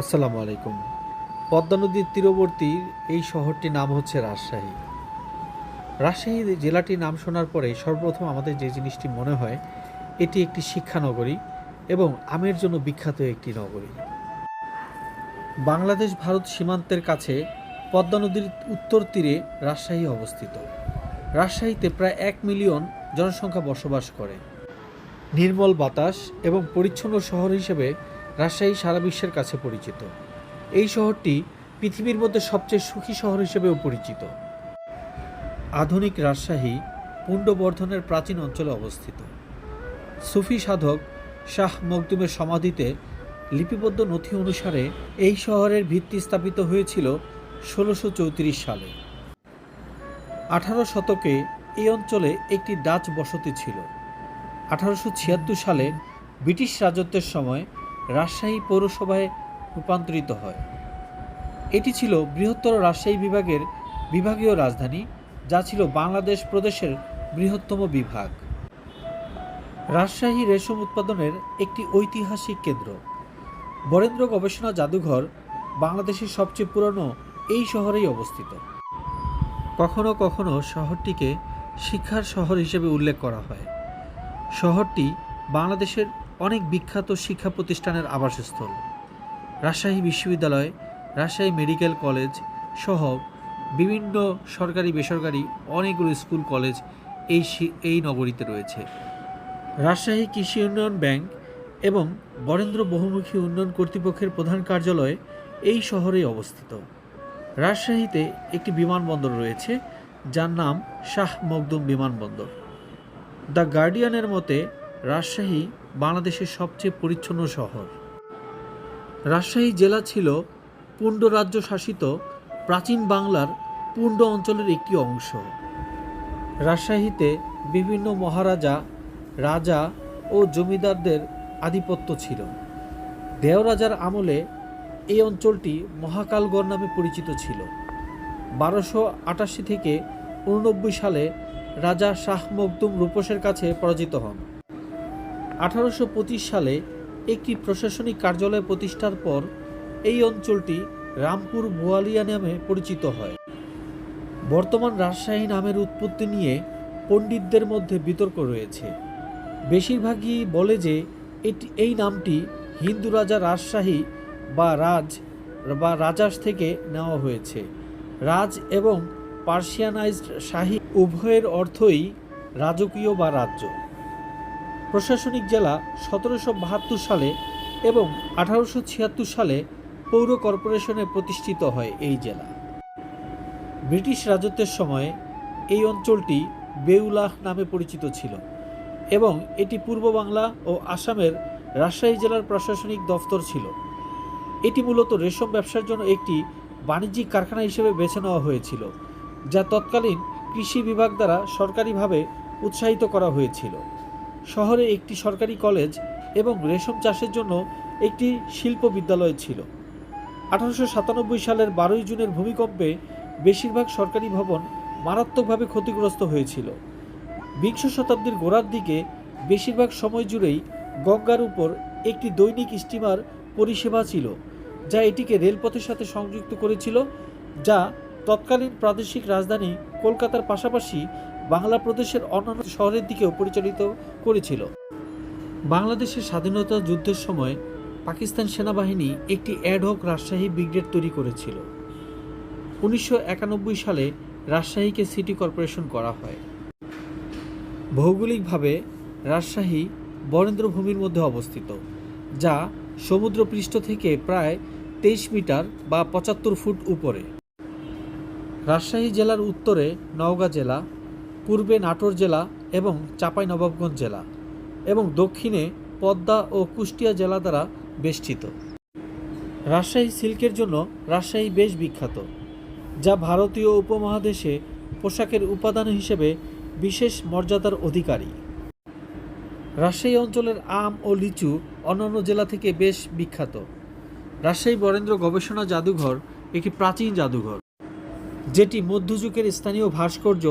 আসসালামু আলাইকুম। পদ্মা নদীর তীরবর্তী এই শহরটির নাম হচ্ছে রাজশাহী। রাজশাহী জেলাটির নাম শোনার পরে সর্বপ্রথম আমাদের যে জিনিসটি মনে হয়, এটি একটি শিক্ষানগরী এবং আমের জন্য বিখ্যাত একটি নগরী। বাংলাদেশ ভারত সীমান্তের কাছে পদ্মা নদীর উত্তর তীরে রাজশাহী অবস্থিত। রাজশাহীতে প্রায় এক মিলিয়ন জনসংখ্যা বসবাস করে। নির্মল বাতাস এবং পরিচ্ছন্ন শহর হিসেবে রাজশাহী সারা বিশ্বের কাছে পরিচিত। এই শহরটি পৃথিবীর মধ্যে সবচেয়ে সুখী শহর হিসেবেও পরিচিত। আধুনিক রাজশাহী পুণ্ডবর্ধনের প্রাচীন অঞ্চলে অবস্থিত। সুফি সাধক শাহ মকদুমের সমাধিতে লিপিবদ্ধ নথি অনুসারে এই শহরের ভিত্তি স্থাপিত হয়েছিল ষোলোশো চৌত্রিশ সালে। আঠারো শতকে এই অঞ্চলে একটি ডাচ বসতি ছিল। আঠারোশো ছিয়াত্তর সালে ব্রিটিশ রাজত্বের সময় রাজশাহী পৌরসভায় রূপান্তরিত হয়। এটি ছিল বৃহত্তর রাজশাহী বিভাগের বিভাগীয় রাজধানী, যা ছিল বাংলাদেশ প্রদেশের বৃহত্তম বিভাগ। রাজশাহী রেশম উৎপাদনের একটি ঐতিহাসিক কেন্দ্র। বরেন্দ্র গবেষণা জাদুঘর বাংলাদেশের সবচেয়ে পুরনো এই শহরেই অবস্থিত। কখনো কখনো শহরটিকে শিক্ষার শহর হিসেবে উল্লেখ করা হয়। শহরটি বাংলাদেশের অনেক বিখ্যাত শিক্ষা প্রতিষ্ঠানের আবাসস্থল। রাজশাহী বিশ্ববিদ্যালয়, রাজশাহী মেডিকেল কলেজ সহ বিভিন্ন সরকারি, বেসরকারি অনেকগুলো স্কুল, কলেজ এই এই নগরীতে রয়েছে। রাজশাহী কৃষি উন্নয়ন ব্যাংক এবং বরেন্দ্র বহুমুখী উন্নয়ন কর্তৃপক্ষের প্রধান কার্যালয় এই শহরেই অবস্থিত। রাজশাহীতে একটি বিমানবন্দর রয়েছে, যার নাম শাহ মখদুম বিমানবন্দর। দ্য গার্ডিয়ানের মতে রাজশাহী বাংলাদেশের সবচেয়ে পরিচ্ছন্ন শহর। রাজশাহী জেলা ছিল পুণ্ড রাজ্য শাসিত প্রাচীন বাংলার পুণ্ড অঞ্চলের একটি অংশ। রাজশাহীতে বিভিন্ন মহারাজা, রাজা ও জমিদারদের আধিপত্য ছিল। দেওরাজার আমলে এই অঞ্চলটি মহাকালগড় নামে পরিচিত ছিল। বারোশো আটাশি থেকে উননব্বই সালে রাজা শাহ মখদুম রূপসের কাছে পরাজিত হন। আঠারোশো পঁচিশ সালে একটি প্রশাসনিক কার্যালয় প্রতিষ্ঠার পর এই অঞ্চলটি রামপুর বোয়ালিয়া নামে পরিচিত হয়। বর্তমান রাজশাহী নামের উৎপত্তি নিয়ে পণ্ডিতদের মধ্যে বিতর্ক রয়েছে। বেশিরভাগই বলে যে এটি এই নামটি হিন্দু রাজা রাজশাহী বা রাজ বা রাজাস থেকে নেওয়া হয়েছে। রাজ এবং পার্সিয়ানাইজড শাহী উভয়ের অর্থই রাজকীয় বা রাজ্য। প্রশাসনিক জেলা সতেরোশো বাহাত্তর সালে এবং আঠারোশো ছিয়াত্তর সালে পৌর কর্পোরেশনে প্রতিষ্ঠিত হয় এই জেলা। ব্রিটিশ রাজত্বের সময় এই অঞ্চলটি বেউলাহ নামে পরিচিত ছিল এবং এটি পূর্ব বাংলা ও আসামের রাজশাহী জেলার প্রশাসনিক দফতর ছিল। এটি মূলত রেশম ব্যবসার জন্য একটি বাণিজ্যিক কারখানা হিসেবে বেছে নেওয়া হয়েছিল, যা তৎকালীন কৃষি বিভাগ দ্বারা সরকারিভাবে উৎসাহিত করা হয়েছিল। শহরে একটি সরকারি কলেজ এবং রেশম চাষের জন্য একটি শিল্প বিদ্যালয় ছিল। আঠারোশো সাতানব্বই সালের বারোই জুনের ভূমিকম্পে বেশিরভাগ সরকারি ভবন মারাত্মকভাবে ক্ষতিগ্রস্ত হয়েছিল। বিংশ শতাব্দীর গোড়ার দিকে বেশিরভাগ সময় জুড়েই গঙ্গার উপর একটি দৈনিক স্টিমার পরিষেবা ছিল, যা এটিকে রেলপথের সাথে সংযুক্ত করেছিল, যা তৎকালীন প্রাদেশিক রাজধানী কলকাতার পাশাপাশি বাংলা প্রদেশের অন্যান্য শহরের দিকেও পরিচালিত করেছিল। বাংলাদেশের স্বাধীনতা যুদ্ধের সময় পাকিস্তান সেনাবাহিনী একটি অ্যাডহক রাজশাহী ব্রিগেড তৈরি করেছিল। উনিশশো একানব্বই সালে রাজশাহীকে সিটি কর্পোরেশন করা হয়। ভৌগোলিকভাবে রাজশাহী বরেন্দ্র ভূমির মধ্যে অবস্থিত, যা সমুদ্রপৃষ্ঠ থেকে প্রায় তেইশ মিটার বা পঁচাত্তর ফুট উপরে। রাজশাহী জেলার উত্তরে নওগাঁ জেলা পূর্বে নাটোর জেলা এবং চাঁপাইনবাবগঞ্জ জেলা এবং দক্ষিণে পদ্মা ও কুষ্টিয়া জেলা দ্বারা বেষ্টিত। রাজশাহী সিল্কের জন্য রাজশাহী বেশ বিখ্যাত, যা ভারতীয় উপমহাদেশে পোশাকের উপাদান হিসেবে বিশেষ মর্যাদার অধিকারী। রাজশাহী অঞ্চলের আম ও লিচু অন্যান্য জেলা থেকে বেশ বিখ্যাত। রাজশাহী বরেন্দ্র গবেষণা জাদুঘর একটি প্রাচীন জাদুঘর, যেটি মধ্যযুগের স্থানীয় ভাস্কর্য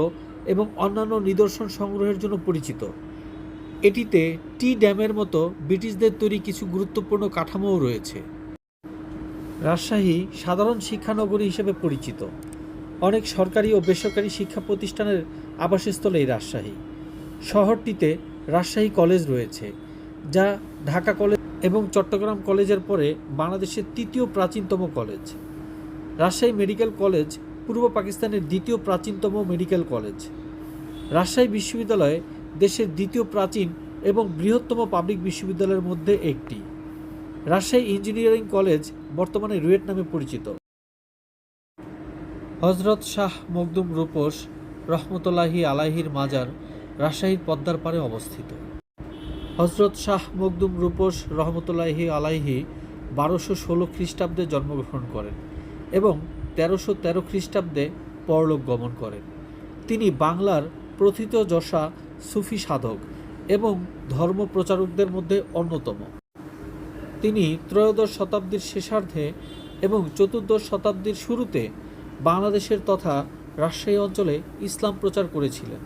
এবং অন্যান্য নিদর্শন সংগ্রহের জন্য পরিচিত। এটিতে টি ড্যামের মতো ব্রিটিশদের তৈরি কিছু গুরুত্বপূর্ণ কাঠামোও রয়েছে। রাজশাহী সাধারণ শিক্ষানগরী হিসেবে পরিচিত। অনেক সরকারি ও বেসরকারি শিক্ষা প্রতিষ্ঠানের আবাসস্থল এই রাজশাহী। শহরটিতে রাজশাহী কলেজ রয়েছে, যা ঢাকা কলেজ এবং চট্টগ্রাম কলেজের পরে বাংলাদেশের তৃতীয় প্রাচীনতম কলেজ। রাজশাহী মেডিকেল কলেজ পূর্ব পাকিস্তানের দ্বিতীয় প্রাচীনতম মেডিকেল কলেজ। রাজশাহী বিশ্ববিদ্যালয় দেশের দ্বিতীয় প্রাচীন এবং বৃহত্তম পাবলিক বিশ্ববিদ্যালয়ের মধ্যে একটি। রাজশাহী ইঞ্জিনিয়ারিং কলেজ বর্তমানে রুয়েট নামে পরিচিত। হজরত শাহ মখদুম রূপোস রহমতুল্লাহি আলাহির মাজার রাজশাহীর পদ্মার পাড়ে অবস্থিত। হজরত শাহ মখদুম রূপোস রহমতুল্লাহি আলাইহি বারোশো ষোলো খ্রিস্টাব্দে জন্মগ্রহণ করেন এবং তেরোশো তেরো খ্রিস্টাব্দে পরলোক গমন করেন। তিনি বাংলার প্রথিত যশা সুফি সাধক এবং ধর্ম প্রচারকদের মধ্যে অন্যতম। তিনি ত্রয়োদশ শতাব্দীর শেষার্ধে এবং চতুর্দশ শতাব্দীর শুরুতে বাংলাদেশের তথা রাজশাহী অঞ্চলে ইসলাম প্রচার করেছিলেন।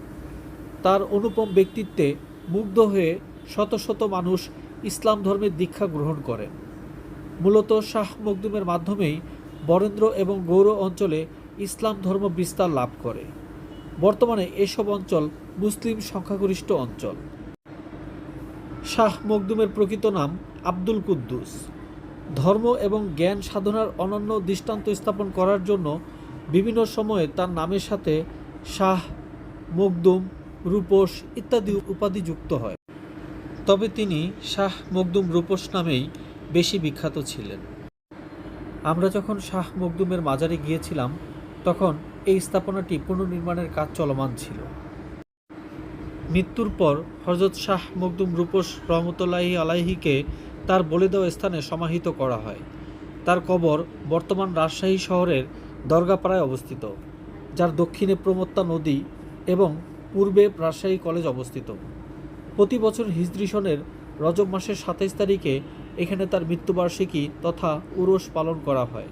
তার অনুপম ব্যক্তিত্বে মুগ্ধ হয়ে শত শত মানুষ ইসলাম ধর্মের দীক্ষা গ্রহণ করেন। মূলত শাহ মকদুমের মাধ্যমেই বরেন্দ্র এবং গৌর অঞ্চলে ইসলাম ধর্ম বিস্তার লাভ করে। বর্তমানে এসব অঞ্চল মুসলিম সংখ্যাগরিষ্ঠ অঞ্চল। শাহ মখদুমের প্রকৃত নাম আব্দুল কুদ্দুস। ধর্ম এবং জ্ঞান সাধনার অনন্য দৃষ্টান্ত স্থাপন করার জন্য বিভিন্ন সময়ে তার নামের সাথে শাহ মখদুম, রূপোস ইত্যাদি উপাধি যুক্ত হয়। তবে তিনি শাহ মখদুম, রূপোস নামেই বেশি বিখ্যাত ছিলেন। আমরা যখন শাহ মখদুমের মাজারে গিয়েছিলাম, তখন এই স্থাপনাটি পুনর্নির্মাণের কাজ চলমান ছিল। মৃত্যুর পর হজরত শাহ মখদুম রূপোস রহমতুল্লাহি আলাইহিকে তার বলে দেওয়া স্থানে সমাহিত করা হয়। তার কবর বর্তমান রাজশাহী শহরের দরগাপাড়ায় অবস্থিত, যার দক্ষিণে প্রমত্তা নদী এবং পূর্বে রাজশাহী কলেজ অবস্থিত। প্রতি বছর হিজরি সনের রজব মাসের সাতাইশ তারিখে এখানে তার মৃত্যুবার্ষিকী তথা উরস পালন করা হয়।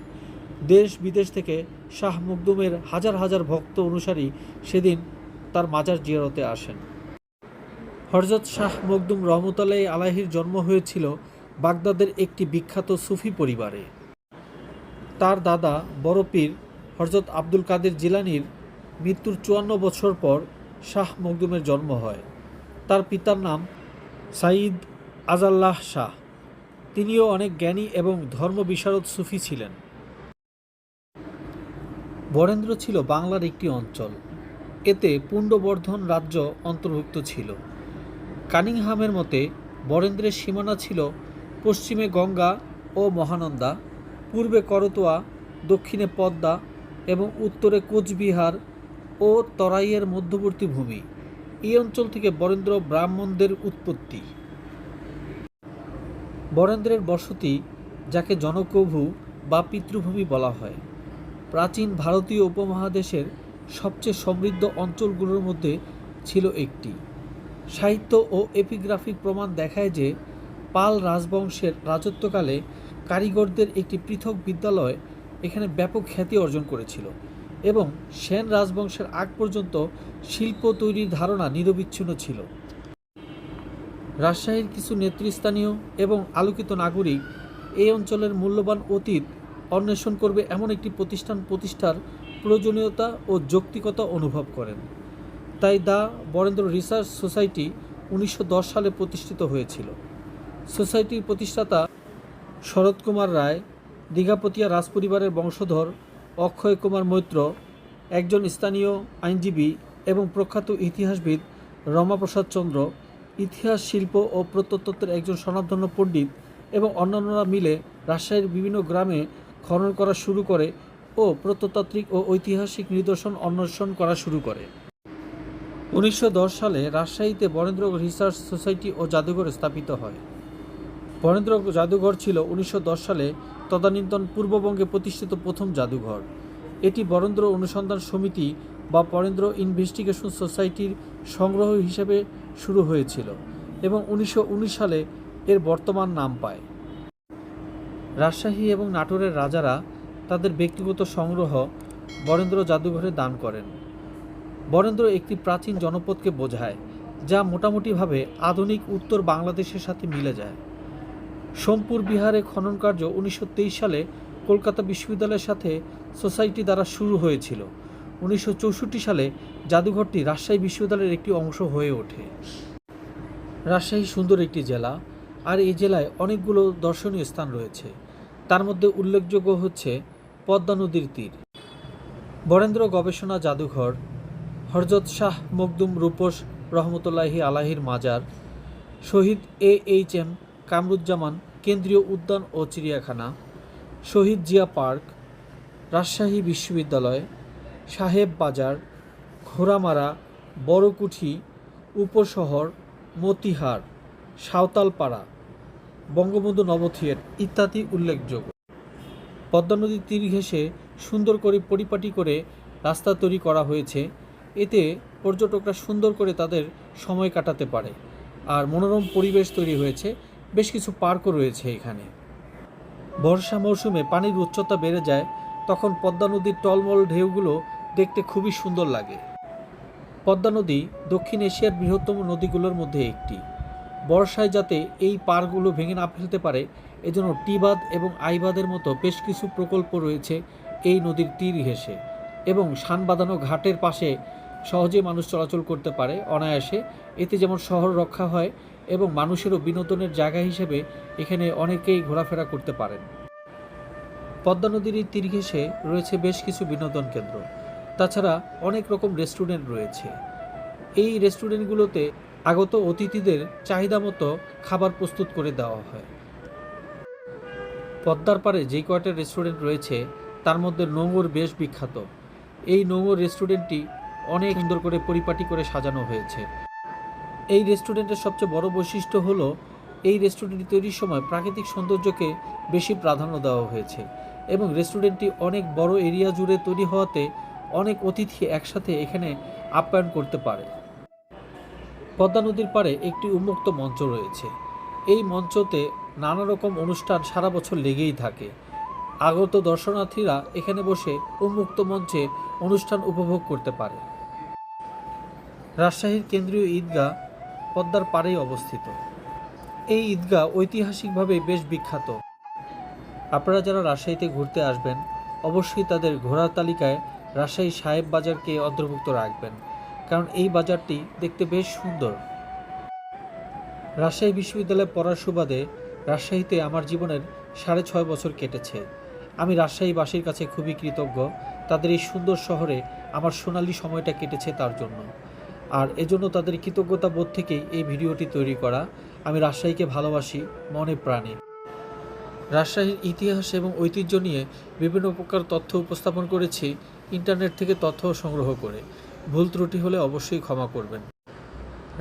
দেশ বিদেশ থেকে শাহ মখদুমের হাজার হাজার ভক্ত অনুসারী সেদিন তার মাজার জিয়ারতে আসেন। হরজত শাহ মখদুম রহমতুল্লাহ আলাহির জন্ম হয়েছিল বাগদাদের একটি বিখ্যাত সুফি পরিবারে। তার দাদা বড় পীর হরজত আব্দুল কাদের জিলানির মৃত্যুর চুয়ান্ন বছর পর শাহ মখদুমের জন্ম হয়। তার পিতার নাম সাঈদ আজাল্লাহ শাহ। তিনিও অনেক জ্ঞানী এবং ধর্ম বিশারদ সুফি ছিলেন। বরেন্দ্র ছিল বাংলার একটি অঞ্চল। এতে পুণ্ডবর্ধন রাজ্য অন্তর্ভুক্ত ছিল। কানিংহামের মতে, বরেন্দ্রের সীমানা ছিল পশ্চিমে গঙ্গা ও মহানন্দা, পূর্বে করতোয়া, দক্ষিণে পদ্মা এবং উত্তরে কোচবিহার ও তরাইয়ের মধ্যবর্তী ভূমি। এই অঞ্চল থেকে বরেন্দ্র ব্রাহ্মণদের উৎপত্তি। বরেন্দ্রের বসতি, যাকে জনকভূ বা পিতৃভূমি বলা হয়, প্রাচীন ভারতীয় উপমহাদেশের সবচেয়ে সমৃদ্ধ অঞ্চলগুলোর মধ্যে ছিল একটি। সাহিত্য ও এপিগ্রাফিক প্রমাণ দেখায় যে পাল রাজবংশের রাজত্বকালে কারিগরদের একটি পৃথক বিদ্যালয় এখানে ব্যাপক খ্যাতি অর্জন করেছিল এবং সেন রাজবংশের আগ পর্যন্ত শিল্প তৈরির ধারণা নিরবিচ্ছিন্ন ছিল। রাজশাহীর কিছু নেতৃস্থানীয় এবং আলোকিত নাগরিক এই অঞ্চলের মূল্যবান অতীত অন্বেষণ করবে এমন একটি প্রতিষ্ঠান প্রতিষ্ঠার প্রয়োজনীয়তা ও যৌক্তিকতা অনুভব করেন। তাই দ্য বরেন্দ্র রিসার্চ সোসাইটি উনিশশো দশ সালে প্রতিষ্ঠিত হয়েছিল। সোসাইটির প্রতিষ্ঠাতা শরৎ কুমার রায়, দীঘাপতিয়া রাজপরিবারের বংশধর অক্ষয় কুমার মৈত্র, একজন স্থানীয় আইনজীবী এবং প্রখ্যাত ইতিহাসবিদ রমাপ্রসাদ চন্দ্র ইতিহাস শিল্প ও প্রত্নতত্ত্বের একজন স্বনামধন্য পণ্ডিত এবং অন্যান্যরা মিলে রাজশাহীর বিভিন্ন গ্রামে খনন করা শুরু করে ও প্রত্নতাত্ত্বিক ও ঐতিহাসিক নিদর্শন অন্বেষণ করা শুরু করে। উনিশশো দশ সালে রাজশাহীতে বরেন্দ্র রিসার্চ সোসাইটি ও জাদুঘর স্থাপিত হয়। বরেন্দ্র জাদুঘর ছিল উনিশশো দশ সালে তদানীন্তন পূর্ববঙ্গে প্রতিষ্ঠিত প্রথম জাদুঘর। এটি বরেন্দ্র অনুসন্ধান সমিতি বা বরেন্দ্র ইনভেস্টিগেশন সোসাইটির সংগ্রহ হিসেবে শুরু হয়েছিল এবং উনিশশো উনিশ সালে এর বর্তমান নাম পায়। রাজশাহী এবং নাটোরের রাজারা তাদের ব্যক্তিগত সংগ্রহ বরেন্দ্র জাদুঘরে দান করেন। বরেন্দ্র একটি প্রাচীন জনপদকে বোঝায়, যা মোটামুটিভাবে আধুনিক উত্তর বাংলাদেশের সাথে মিলে যায়। সোমপুর বিহারে খনন কার্য উনিশশো সালে কলকাতা বিশ্ববিদ্যালয়ের সাথে সোসাইটি দ্বারা শুরু হয়েছিল। উনিশশো চৌষট্টি সালে জাদুঘরটি রাজশাহী বিশ্ববিদ্যালয়ের একটি অংশ হয়ে ওঠে। রাজশাহী সুন্দর একটি জেলা, আর এই জেলায় অনেকগুলো দর্শনীয় স্থান রয়েছে। তার মধ্যে উল্লেখযোগ্য হচ্ছে পদ্মা নদীর তীর, বরেন্দ্র গবেষণা জাদুঘর, হরজত শাহ মখদুম রূপস রহমতুল্লাহি আলাহির মাজার, শহীদ এ এইচ এম কামরুজ্জামান কেন্দ্রীয় উদ্যান ও চিড়িয়াখানা, শহীদ জিয়া পার্ক, রাজশাহী বিশ্ববিদ্যালয় সাহেব বাজার, ঘোড়ামারা, বড়কুঠি, উপশহর, মতিহার, সাঁওতালপাড়া, বঙ্গবন্ধু নবথিয়েট ইত্যাদি উল্লেখযোগ্য। পদ্মা নদীর তীর ঘেঁষে সুন্দর করে পরিপাটি করে রাস্তা তৈরি করা হয়েছে। এতে পর্যটকরা সুন্দর করে তাদের সময় কাটাতে পারে। আর মনোরম পরিবেশ তৈরি হয়েছে। বেশ কিছু পার্কও রয়েছে এখানে। বর্ষা মৌসুমে পানির উচ্চতা বেড়ে যায়। তখন পদ্মা নদীর টলমল ঢেউগুলো দেখতে খুবই সুন্দর লাগে। পদ্মা নদী দক্ষিণ এশিয়ার বৃহত্তম নদীগুলোর মধ্যে একটি। বর্ষায় যাতে এই পারগুলো ভেঙে না ফেলতে পারে, এজন্য টিবাদ এবং আইবাদের মতো বেশ কিছু প্রকল্প রয়েছে এই নদীর তীর ঘেঁষে এবং সান বাঁধানো ঘাটের পাশে সহজে মানুষ চলাচল করতে পারে অনায়াসে। এতে যেমন শহর রক্ষা হয় এবং মানুষেরও বিনোদনের জায়গা হিসেবে এখানে অনেকেই ঘোরাফেরা করতে পারেন। পদ্মা নদীর এই তীর ঘেঁষে রয়েছে বেশ কিছু বিনোদন কেন্দ্র। তাছাড়া অনেক রকম রেস্টুরেন্ট রয়েছে। এই রেস্টুরেন্টগুলোতে আগত অতিথিদের চাহিদা মতো খাবার প্রস্তুত করে দেওয়া হয়। পদ্মার পাড়ে যে কয়টা রেস্টুরেন্ট রয়েছে, তার মধ্যে নোঙর বেশ বিখ্যাত। এই নোঙর রেস্টুরেন্টটি অনেক সুন্দর করে পরিপাটি করে সাজানো হয়েছে। এই রেস্টুরেন্টের সবচেয়ে বড় বৈশিষ্ট্য হলো, এই রেস্টুরেন্টটি তৈরির সময় প্রাকৃতিক সৌন্দর্যকে বেশি প্রাধান্য দেওয়া হয়েছে এবং রেস্টুরেন্টটি অনেক বড় এরিয়া জুড়ে তৈরি হওয়াতে অনেক অতিথি একসাথে এখানে আপ্যায়ন করতে পারে। পদ্মা নদীর পাড়ে একটি উন্মুক্ত মঞ্চ রয়েছে। এই মঞ্চতে নানা রকম অনুষ্ঠান সারা বছর লেগেই থাকে। আগত দর্শনার্থীরা এখানে বসে উন্মুক্ত মঞ্চে অনুষ্ঠান উপভোগ করতে পারে। রাজশাহীর কেন্দ্রীয় ঈদগাহ পদ্মার পাড়েই অবস্থিত। এই ঈদগাহ ঐতিহাসিকভাবে বেশ বিখ্যাত। আপনারা যারা রাজশাহীতে ঘুরতে আসবেন, অবশ্যই তাদের ঘোরার তালিকায় রাজশাহী সাহেব বাজারকে অন্তর্ভুক্ত রাখবেন, কারণ এই বাজারটি দেখতে বেশ সুন্দর। রাজশাহী বিশ্ববিদ্যালয়ে পড়ার সুবাদে রাজশাহীতে আমার জীবনের সাড়ে ছয় বছর কেটেছে। আমি রাজশাহীবাসীর কাছে খুবই কৃতজ্ঞ, তাদের এই সুন্দর শহরে আমার সোনালি সময়টা কেটেছে তার জন্য। আর এজন্য তাদের কৃতজ্ঞতা বোধ থেকেই এই ভিডিওটি তৈরি করা আমি রাজশাহীকে ভালোবাসি মনে প্রাণে। রাজশাহীর ইতিহাস এবং ঐতিহ্য নিয়ে বিভিন্ন প্রকার তথ্য উপস্থাপন করেছি ইন্টারনেট থেকে তথ্য সংগ্রহ করে। ভুল ত্রুটি হলে অবশ্যই ক্ষমা করবেন।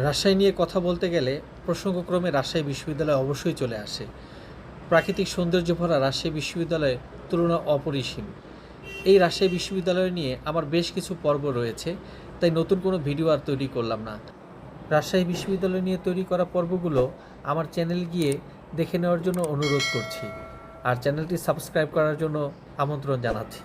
রাজশাহী নিয়ে কথা বলতে গেলে প্রসঙ্গক্রমে রাজশাহী বিশ্ববিদ্যালয় অবশ্যই চলে আসে। প্রাকৃতিক সৌন্দর্য ভরা রাজশাহী বিশ্ববিদ্যালয়ের তুলনা অপরিসীম। এই রাজশাহী বিশ্ববিদ্যালয় নিয়ে আমার বেশ কিছু পর্ব রয়েছে, তাই নতুন কোনো ভিডিও আর তৈরি করলাম না। রাজশাহী বিশ্ববিদ্যালয় নিয়ে তৈরি করা পর্বগুলো আমার চ্যানেল গিয়ে দেখে নেওয়ার জন্য অনুরোধ করছি, আর চ্যানেলটি সাবস্ক্রাইব করার জন্য আমন্ত্রণ জানাচ্ছি।